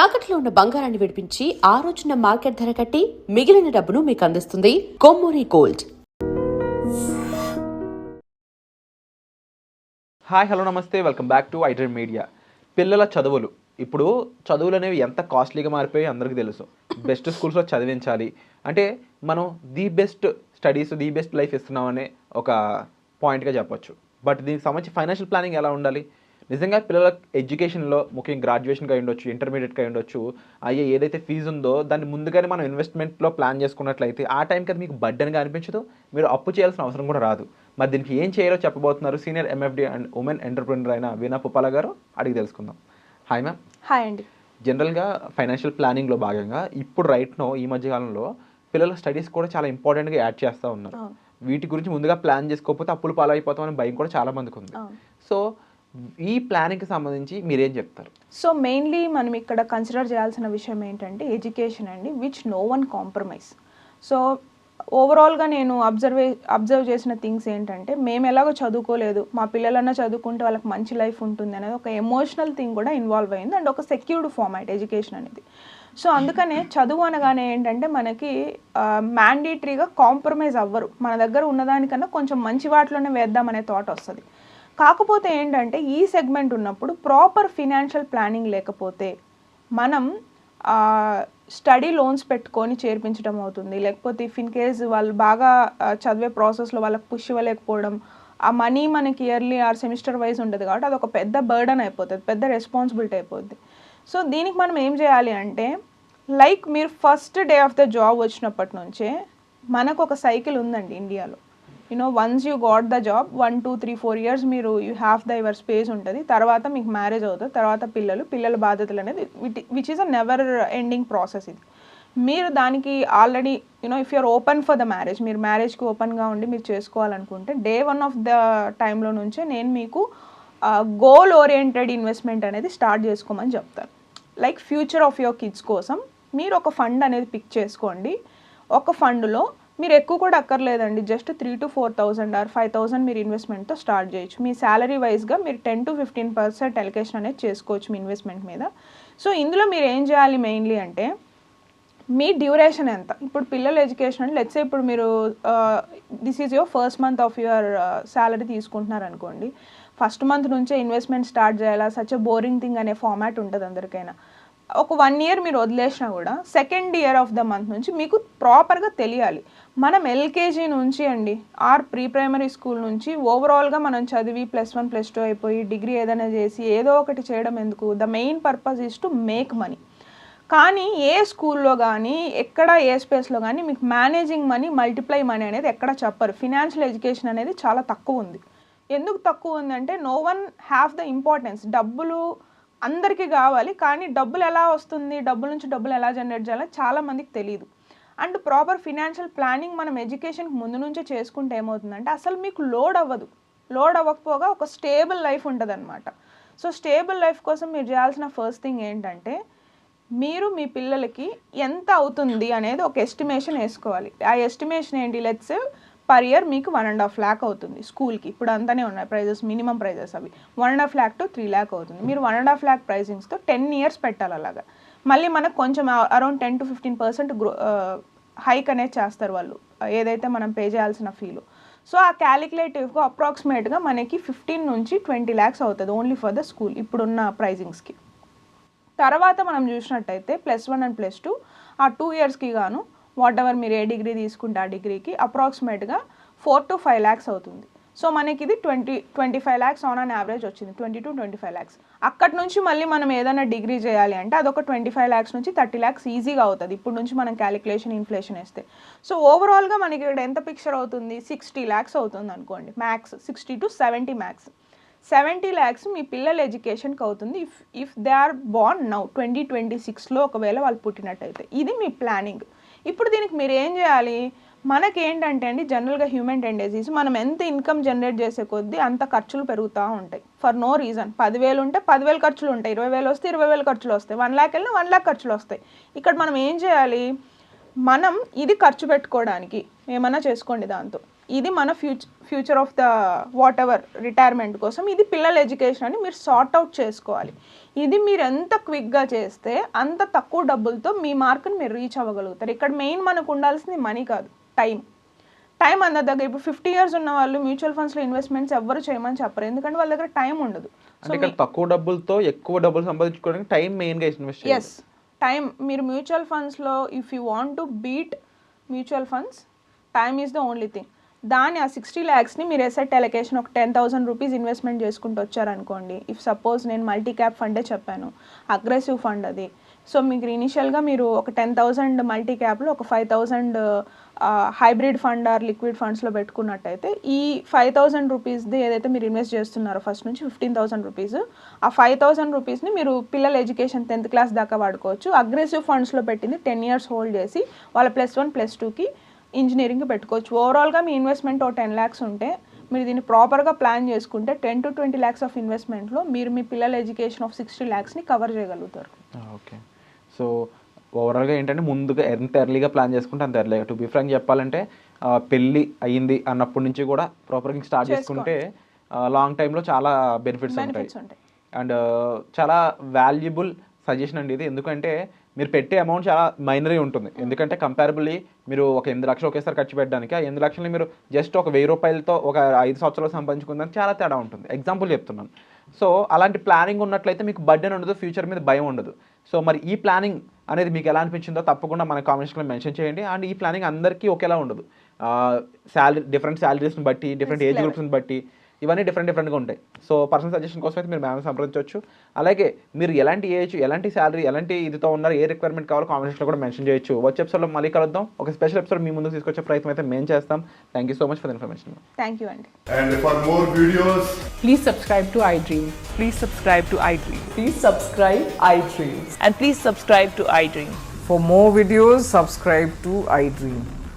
తాకట్లో ఉన్న బంగారాన్ని విడిపించి ఆ రోజున మార్కెట్ ధర కట్టి మిగిలిన డబ్బును మీకు అందిస్తుంది కొమ్మూరి గోల్డ్. హాయ్ హలో నమస్తే. Welcome back to iDream Media. పిల్లల చదువులు. ఇప్పుడు చదువులు అనేవి ఎంత కాస్ట్లీగా మారిపోయి అందరికీ తెలుసు. బెస్ట్ స్కూల్స్లో చదివించాలి. అంటే మనం the best studies the best life ఇస్తున్నామనే ఒక పాయింట్గా చెప్పొచ్చు. బట్ దీనికి సంబంధించి ఫైనాన్షియల్ ప్లానింగ్ ఎలా ఉండాలి? నిజంగా పిల్లల ఎడ్యుకేషన్లో ముఖ్యంగా గ్రాడ్యుయేషన్గా ఉండొచ్చు ఇంటర్మీడియట్గా ఉండొచ్చు అయ్యే ఏదైతే ఫీజు ఉందో దాన్ని ముందుగానే మనం ఇన్వెస్ట్మెంట్లో ప్లాన్ చేసుకున్నట్లయితే ఆ టైంకి అది మీకు బడ్డన్గా అనిపించదు మీరు అప్పు చేయాల్సిన అవసరం కూడా రాదు. మరి దీనికి ఏం చేయాలో చెప్పబోతున్నారు senior MFD and women entrepreneur అయిన వీణా పుప్పాల గారు అడిగి తెలుసుకుందాం. హాయ్ మ్యామ్ హాయ్ అండి. జనరల్గా ఫైనాన్షియల్ ప్లానింగ్లో భాగంగా ఇప్పుడు రైట్ నో ఈ మధ్య కాలంలో పిల్లల స్టడీస్ కూడా చాలా ఇంపార్టెంట్గా యాడ్ చేస్తూ ఉన్నారు. వీటి గురించి ముందుగా ప్లాన్ చేసుకోకపోతే అప్పులు పాలైపోతామని భయం కూడా చాలా మందికి ఉంది. సో ఈ ప్లానింగ్కి సంబంధించి మీరేం చెప్తారు? సో మెయిన్లీ మనం ఇక్కడ కన్సిడర్ చేయాల్సిన విషయం ఏంటంటే ఎడ్యుకేషన్ అండి which no one compromise so ఓవరాల్గా నేను అబ్జర్వే అబ్జర్వ్ చేసిన థింగ్స్ ఏంటంటే మేము ఎలాగో చదువుకోలేదు మా పిల్లలన్నా చదువుకుంటే వాళ్ళకి మంచి లైఫ్ ఉంటుంది అనేది ఒక ఎమోషనల్ థింగ్ కూడా ఇన్వాల్వ్ అయింది అండ్ ఒక సెక్యూర్డ్ ఫార్మాట్ ఎడ్యుకేషన్ అనేది. సో అందుకనే చదువు అనగానే ఏంటంటే మనకి మ్యాండేటరీగా కాంప్రమైజ్ అవ్వరు. మన దగ్గర ఉన్నదానికన్నా కొంచెం మంచి వాటిలోనే వేద్దామనే థాట్ వస్తుంది. కాకపోతే ఏంటంటే ఈ సెగ్మెంట్ ఉన్నప్పుడు ప్రాపర్ ఫినాన్షియల్ ప్లానింగ్ లేకపోతే మనం స్టడీ లోన్స్ పెట్టుకొని చేర్పించడం అవుతుంది. లేకపోతే ఇఫ్ ఇన్ కేస్ వాళ్ళు బాగా చదివే ప్రాసెస్లో వాళ్ళకి పుష్ ఇవ్వలేకపోవడం ఆ మనీ మనకి ఇయర్లీ ఆర్ సెమిస్టర్ వైజ్ ఉంటుంది కాబట్టి అది ఒక పెద్ద బర్డన్ అయిపోతుంది పెద్ద రెస్పాన్సిబిలిటీ అయిపోతుంది సో దీనికి మనం ఏం చేయాలి అంటే లైక్ మీరు first day of the job వచ్చినప్పటి నుంచే మనకు ఒక సైకిల్ ఉందండి ఇండియాలో. You know once you got the job one two three four years మీరు you have the your space ఉంటుంది. తర్వాత మీకు మ్యారేజ్ అవుతుంది. తర్వాత పిల్లలు పిల్లల బాధ్యతలు అనేది which is a never ending process ఇది. మీరు దానికి already you know if you're open for the marriage మీరు మ్యారేజ్కి ఓపెన్గా ఉండి మీరు చేసుకోవాలనుకుంటే డే వన్ ఆఫ్ ద టైంలో నుంచే నేను మీకు గోల్ ఓరియంటెడ్ ఇన్వెస్ట్మెంట్ అనేది స్టార్ట్ చేసుకోమని చెప్తాను. Like future of your kids కోసం మీరు ఒక ఫండ్ అనేది పిక్ చేసుకోండి. ఒక ఫండ్లో మీరు ఎక్కువ కూడా అక్కర్లేదండి. Just three to four thousand or five thousand మీరు ఇన్వెస్ట్మెంట్తో స్టార్ట్ చేయొచ్చు. మీ శాలరీ వైజ్గా మీరు ten to fifteen percent allocation అనేది చేసుకోవచ్చు మీ ఇన్వెస్ట్మెంట్ మీద. సో ఇందులో మీరు ఏం చేయాలి మెయిన్లీ అంటే మీ డ్యూరేషన్ ఎంత? ఇప్పుడు పిల్లల ఎడ్యుకేషన్ లెట్స్ ఇప్పుడు మీరు this is your first month of your salary తీసుకుంటున్నారు అనుకోండి. ఫస్ట్ మంత్ నుంచే ఇన్వెస్ట్మెంట్ స్టార్ట్ చేయాలా? సచ్ బోరింగ్ థింగ్ అనే ఫార్మాట్ ఉంటుంది అందరికైనా. ఒక వన్ ఇయర్ మీరు వదిలేసినా కూడా second year of the month నుంచి మీకు ప్రాపర్గా తెలియాలి. మనం ఎల్కేజీ నుంచి అండి ఆర్ ప్రీ ప్రైమరీ స్కూల్ నుంచి ఓవరాల్గా మనం చదివి ప్లస్ వన్ ప్లస్ టూ అయిపోయి డిగ్రీ ఏదైనా చేసి ఏదో ఒకటి చేయడం ఎందుకు? The main purpose is to make money కానీ ఏ స్కూల్లో కానీ ఎక్కడ ఏ స్పేస్లో కానీ మీకు మేనేజింగ్ మనీ మల్టిప్లై మనీ అనేది ఎక్కడ చెప్పరు. ఫినాన్షియల్ ఎడ్యుకేషన్ అనేది చాలా తక్కువ ఉంది. ఎందుకు తక్కువ ఉందంటే no one have the importance డబ్బులు అందరికీ కావాలి కానీ డబ్బులు ఎలా వస్తుంది డబ్బుల నుంచి డబ్బులు ఎలా జనరేట్ చేయాలో చాలామందికి తెలియదు అండ్ ప్రాపర్ ఫినాన్షియల్ ప్లానింగ్ మనం ఎడ్యుకేషన్కి ముందు నుంచే చేసుకుంటే ఏమవుతుందంటే అసలు మీకు లోడ్ అవ్వదు. లోడ్ అవ్వకపోగా ఒక స్టేబుల్ లైఫ్ ఉంటుంది అనమాట సో స్టేబుల్ లైఫ్ కోసం మీరు చేయాల్సిన ఫస్ట్ థింగ్ ఏంటంటే మీరు మీ పిల్లలకి ఎంత అవుతుంది అనేది ఒక ఎస్టిమేషన్ వేసుకోవాలి. ఆ ఎస్టిమేషన్ ఏంటి? లెట్స్ పర్ ఇయర్ మీకు వన్ అండ్ హాఫ్ ల్యాక్ అవుతుంది స్కూల్కి. ఇప్పుడు అంతానే ఉన్నాయి ప్రైజెస్ మినిమం ప్రైజెస్ అవి. One and half lakh to three lakh అవుతుంది. మీరు వన్ అండ్ హాఫ్ ల్యాక్ ప్రైజింగ్స్తో టెన్ ఇయర్స్ పెట్టాలి అలాగా. మళ్ళీ మనకు కొంచెం around ten to fifteen percent grow hike అనేది చేస్తారు వాళ్ళు. ఏదైతే మనం పే చేయాల్సిన ఫీలు సో ఆ క్యాలిక్యులేటివ్గా అప్రాక్సిమేట్గా మనకి ఫిఫ్టీన్ నుంచి ట్వంటీ ల్యాక్స్ అవుతుంది ఓన్లీ ఫర్ ద స్కూల్ ఇప్పుడున్న ప్రైజింగ్స్కి తర్వాత మనం చూసినట్టయితే plus one and plus two ఆ టూ ఇయర్స్కి గాను వాట్ ఎవర్ మీరు ఏ డిగ్రీ తీసుకుంటే ఆ డిగ్రీకి అప్రాక్సిమేట్గా ఫోర్ టు ఫైవ్ ల్యాక్స్ అవుతుంది. సో మనకి ఇది twenty twenty five lakhs on an average వచ్చింది. Twenty to twenty five lakhs అక్కడి నుంచి మళ్ళీ మనం ఏదైనా డిగ్రీ చేయాలి అంటే అదొక ట్వంటీ ఫైవ్ ల్యాక్స్ నుంచి థర్టీ ల్యాక్స్ ఈజీగా అవుతుంది. ఇప్పుడు నుంచి మనం క్యాలిక్యులేషన్ ఇన్ఫ్లేషన్ వేస్తే. సో ఓవరాల్గా మనకి ఇక్కడ ఎంత పిక్చర్ అవుతుంది? సిక్స్టీ ల్యాక్స్ అవుతుంది అనుకోండి. Max sixty to seventy max seventy lakhs మీ పిల్లల ఎడ్యుకేషన్కి అవుతుంది. If if they are born now twenty twenty సిక్స్లో ఒకవేళ వాళ్ళు పుట్టినట్టయితే. ఇది మీ ప్లానింగ్ ఇప్పుడు దీనికి మీరు ఏం చేయాలి? మనకేంటంటే అండి జనరల్గా హ్యూమన్ టెండెన్సీస్ మనం ఎంత ఇన్కమ్ జనరేట్ చేసే కొద్దీ అంత ఖర్చులు పెరుగుతూ ఉంటాయి. For no reason. పదివేలు ఉంటే పదివేలు ఖర్చులు ఉంటాయి. ఇరవై వేలు వస్తే ఇరవై వేలు ఖర్చులు వస్తాయి. వన్ ల్యాక్ వెళ్ళినా వన్ ల్యాక్ ఖర్చులు వస్తాయి. ఇక్కడ మనం ఏం చేయాలి? మనం ఇది ఖర్చు పెట్టుకోవడానికి ఏమైనా చేసుకోండి దాంతో. ఇది మన future future of the whatever retirement కోసం ఇది పిల్లల ఎడ్యుకేషన్ అని మీరు సార్ట్ అవుట్ చేసుకోవాలి. ఇది మీరు ఎంత క్విక్గా చేస్తే అంత తక్కువ డబ్బులతో మీ మార్కుని మీరు రీచ్ అవ్వగలుగుతారు. ఇక్కడ మెయిన్ మనకు ఉండాల్సింది మనీ కాదు. టైం. టైం అందరి దగ్గర ఇప్పుడు ఫిఫ్టీ ఇయర్స్ ఉన్న వాళ్ళు మ్యూచువల్ ఫండ్స్లో ఇన్వెస్ట్మెంట్స్ ఎవ్వరు చేయమని చెప్పరు. ఎందుకంటే వాళ్ళ దగ్గర టైం ఉండదు. అంటే ఇక్కడ తక్కువ డబ్బులతో ఎక్కువ డబ్బులు సంపాదించుకోవడానికి టైం మెయిన్గా ఇన్వెస్ట్ ఎస్ టైం మీరు మ్యూచువల్ ఫండ్స్లో if you want to beat mutual funds time is the only thing దాని ఆ సిక్స్టీ ల్యాక్స్ని మీరు ఎసెట్ అలొకేషన్ ఒక టెన్ థౌసండ్ రూపీస్ ఇన్వెస్ట్మెంట్ చేసుకుంటూ వచ్చారనుకోండి. ఇఫ్ సపోజ్ నేను మల్టీ క్యాప్ ఫండే చెప్పాను అగ్రెసివ్ ఫండ్ అది. సో మీకు ఇనిషియల్గా మీరు ఒక టెన్ థౌసండ్ మల్టీ క్యాప్లో ఒక five thousand hybrid fund or liquid ఫండ్స్లో పెట్టుకున్నట్టయితే ఈ ఫైవ్ థౌసండ్ రూపీస్ది ఏదైతే మీరు ఇన్వెస్ట్ చేస్తున్నారో ఫస్ట్ నుంచి ఫిఫ్టీన్ థౌసండ్ రూపీస్ ఆ ఫైవ్ థౌసండ్ రూపీస్ని మీరు పిల్లల ఎడ్యుకేషన్ టెన్త్ క్లాస్ దాకా వాడుకోవచ్చు. అగ్రెసివ్ ఫండ్స్లో పెట్టింది టెన్ ఇయర్స్ హోల్డ్ చేసి వాళ్ళ ప్లస్ వన్ ప్లస్ టూకి ఇంజనీరింగ్కి పెట్టుకోవచ్చు. ఓవరాల్గా మీ ఇన్వెస్ట్మెంట్ ఓ టెన్ ల్యాక్స్ ఉంటే మీరు దీన్ని ప్రాపర్గా ప్లాన్ చేసుకుంటే ten to twenty lakhs of ఇన్వెస్ట్మెంట్లో మీరు మీ పిల్లల ఎడ్యుకేషన్ ఆఫ్ సిక్స్టీ ల్యాక్స్ని కవర్ చేయగలుగుతారు. ఓకే. సో ఓవరాల్గా ఏంటంటే ముందుగా ఎంత ఎర్లీగా ప్లాన్ చేసుకుంటే అంత ఎర్లీగా టు బి ఫ్రాంక్ చెప్పాలంటే పెళ్ళి అయ్యింది అన్నప్పటి నుంచి కూడా ప్రాపర్గా స్టార్ట్ చేసుకుంటే లాంగ్ టైంలో చాలా బెనిఫిట్స్ ఉంటాయి. అండ్ చాలా వాల్యుబుల్ సజెషన్ అండి ఇది. ఎందుకంటే మీరు పెట్టే అమౌంట్ చాలా మైనరీ ఉంటుంది. ఎందుకంటే కంపారబుల్లీ మీరు ఒక ఎనిమిది లక్షలు ఒకేసారి ఖర్చు పెట్టడానికి ఆ ఎనిమిది లక్షలు మీరు జస్ట్ ఒక వెయ్యి రూపాయలతో ఒక ఐదు సంవత్సరాలు సంపాదించుకుందానికి చాలా తేడా ఉంటుంది. ఎగ్జాంపుల్ చెప్తున్నాను. సో అలాంటి ప్లానింగ్ ఉన్నట్లయితే మీకు బర్డెన్ ఉండదు ఫ్యూచర్ మీద భయం ఉండదు. సో మరి ఈ ప్లానింగ్ అనేది మీకు ఎలా అనిపించిందో తప్పకుండా మన కామెంట్స్లో మెన్షన్ చేయండి. అండ్ ఈ ప్లానింగ్ అందరికీ ఒకేలా ఉండదు. శాలరీ డిఫరెంట్ శాలరీస్ని బట్టి డిఫరెంట్ ఏజ్ గ్రూప్స్ని బట్టి ఇవన్నీ డిఫరెంట్ డిఫరెంట్గా ఉంటాయి సో పర్సనల్ సజెషన్ కోసం అయితే మీరు మ్యామ్ సంప్రదించవచ్చు అలాగే మీరు ఎలాంటి ఏజ్ ఎలాంటి శాలరీ ఎలాంటి ఇదితో ఉన్నారు ఏ రిక్వైర్మెంట్ కావాలో కామెంట్స్లో కూడా మెన్షన్ చేయొచ్చు వచ్చే ఎపిసోడ్లో మళ్ళీ కలుద్దాం ఒక స్పెషల్ ఎపిసోడ్ మీ ముందుకు తీసుకొచ్చే ప్రయత్నం అయితే మేము చేస్తాం thank you so much for information thank you అండి And for more videos, Please subscribe to iDream. Please subscribe to iDream. Please subscribe iDream. And please subscribe to iDream. For more videos, subscribe to iDream.